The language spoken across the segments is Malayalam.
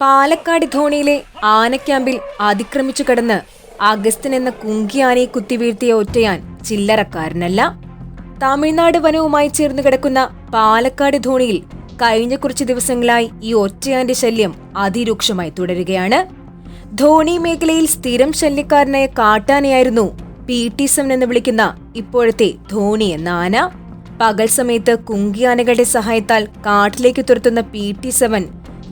പാലക്കാട് ധോണിയിലെ ആനക്യാമ്പിൽ അതിക്രമിച്ചു കിടന്ന് അഗസ്ത്യൻ എന്ന കുങ്കിയാനയെ കുത്തിവീഴ്ത്തിയ ഒറ്റയാൻ ചില്ലറക്കാരനല്ല. തമിഴ്നാട് വനവുമായി ചേർന്ന് കിടക്കുന്ന പാലക്കാട് ധോണിയിൽ കഴിഞ്ഞ കുറച്ച് ദിവസങ്ങളായി ഈ ഒറ്റയാന്റെ ശല്യം അതിരൂക്ഷമായി തുടരുകയാണ്. ധോണി മേഖലയിൽ സ്ഥിരം ശല്യക്കാരനായ കാട്ടാനയായിരുന്നു പി ടി സെവൻ എന്ന് വിളിക്കുന്ന ഇപ്പോഴത്തെ ധോണി എന്ന ആന. പകൽ സമയത്ത് കുങ്കിയാനകളുടെ സഹായത്താൽ കാട്ടിലേക്ക് തുരത്തുന്ന പി ടി സെവൻ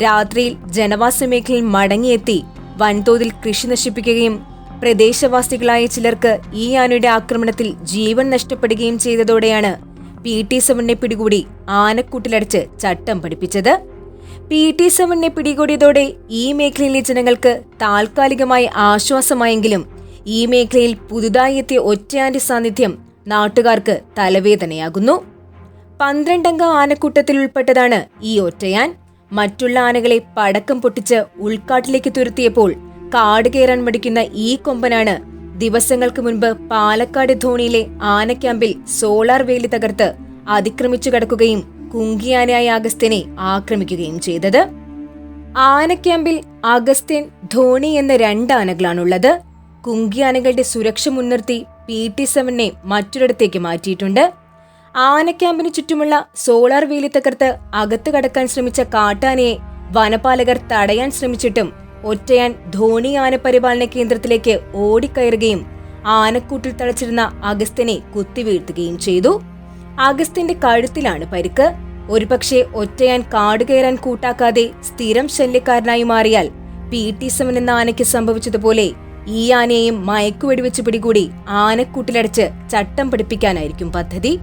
രാത്രിയിൽ ജനവാസ മേഖലയിൽ മടങ്ങിയെത്തി വൻതോതിൽ കൃഷി നശിപ്പിക്കുകയും പ്രദേശവാസികളായ ചിലർക്ക് ഈ ആനയുടെ ആക്രമണത്തിൽ ജീവൻ നഷ്ടപ്പെടുകയും ചെയ്തതോടെയാണ് പി ടി സെവനെ പിടികൂടി ആനക്കൂട്ടിലടച്ച് ചട്ടം പഠിപ്പിച്ചത് പി ടി സെവനെ പിടികൂടിയതോടെ ഈ മേഖലയിലെ ജനങ്ങൾക്ക് താൽക്കാലികമായി ആശ്വാസമായെങ്കിലും ഈ മേഖലയിൽ പുതുതായി എത്തിയ ഒറ്റയാന്റെ സാന്നിധ്യം നാട്ടുകാർക്ക് തലവേദനയാകുന്നു. പന്ത്രണ്ടംഗ ആനക്കൂട്ടത്തിൽ ഉൾപ്പെട്ടതാണ് ഈ ഒറ്റയാൻ. മറ്റുള്ള ആനകളെ പടക്കം പൊട്ടിച്ച് ഉൾക്കാട്ടിലേക്ക് തുരുത്തിയപ്പോൾ കാട് കയറാൻ മടിക്കുന്ന ഈ കൊമ്പനാണ് ദിവസങ്ങൾക്ക് മുൻപ് പാലക്കാട് ധോണിയിലെ ആനക്യാമ്പിൽ സോളാർ വേലി തകർത്ത് അതിക്രമിച്ചു കടക്കുകയും കുങ്കിയാനയായ അഗസ്ത്യനെ ആക്രമിക്കുകയും ചെയ്തത്. ആനക്യാമ്പിൽ അഗസ്ത്യൻ ധോണി എന്ന രണ്ട് ആനകളാണുള്ളത്. കുങ്കിയാനകളുടെ സുരക്ഷ മുൻനിർത്തി പി ടി സെവനെ മറ്റൊരിടത്തേക്ക് മാറ്റിയിട്ടുണ്ട്. ആനക്യാമ്പിന് ചുറ്റുമുള്ള സോളാർ വീലി തകർത്ത് അകത്തു കടക്കാൻ ശ്രമിച്ച കാട്ടാനയെ വനപാലകർ തടയാൻ ശ്രമിച്ചിട്ടും ഒറ്റയാൻ ധോണി ആനപരിപാലന കേന്ദ്രത്തിലേക്ക് ഓടിക്കയറുകയും ആനക്കൂട്ടിൽ തളച്ചിരുന്ന അഗസ്ത്യനെ കുത്തിവീഴ്ത്തുകയും ചെയ്തു. അഗസ്ത്യന്റെ കഴുത്തിലാണ് പരിക്ക്. ഒരുപക്ഷെ ഒറ്റയാൻ കാട് കയറാൻ കൂട്ടാക്കാതെ സ്ഥിരം ശല്യക്കാരനായി മാറിയാൽ പി ടി സെവൻ എന്ന ആനയ്ക്ക് സംഭവിച്ചതുപോലെ ഈ ആനയെയും മയക്കുവെടിവെച്ച് പിടികൂടി ആനക്കൂട്ടിലടച്ച് ചട്ടം പഠിപ്പിക്കാനായിരിക്കും പദ്ധതി.